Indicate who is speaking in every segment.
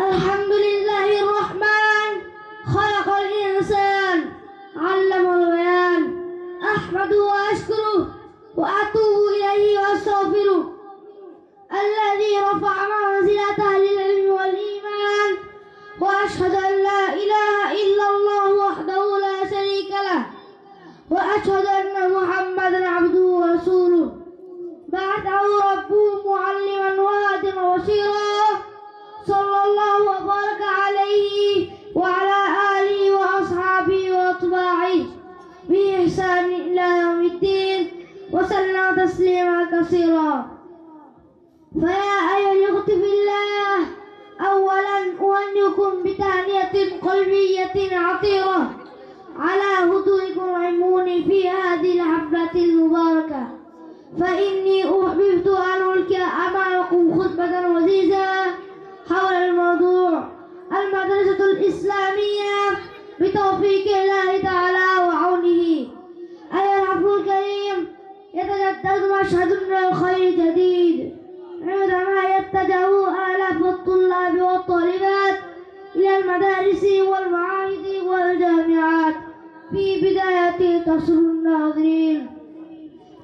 Speaker 1: الحمد لله الرحمن خلق الإنسان علم البيان أحمده وأشكره وأتوب إليه وأستغفره. الذي رفع منزلة أهل العلم والإيمان وأشهد أن لا إله إلا الله وحده لا شريك له وأشهد أن محمدا عبده بإحسان إلى يوم الدين وسلم تسليما كثيرا. فيا أيها الأخت الله أولا أهنئكم بتهنئة قلبية عطيرة على هدوئكم وعموني في هذه الحفلة المباركة. فإني أحببت أن ألقي أمامكم خطبة وزيزة حول الموضوع. المدرسة الإسلامية بتوفيق الله تعالى. يتجدد مشهد من الخير جديد. عندما يتجه آلاف الطلاب والطالبات إلى المدارس والمعاهد والجامعات. في بداية تصل الناظرين.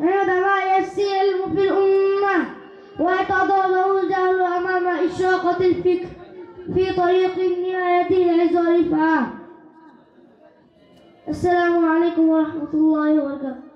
Speaker 1: عندما يسير العلم في الأمة ويتضرر الجهل أمام إشراقة الفكر في طريق النهاية العز والإفعال السلام عليكم ورحمة الله وبركاته.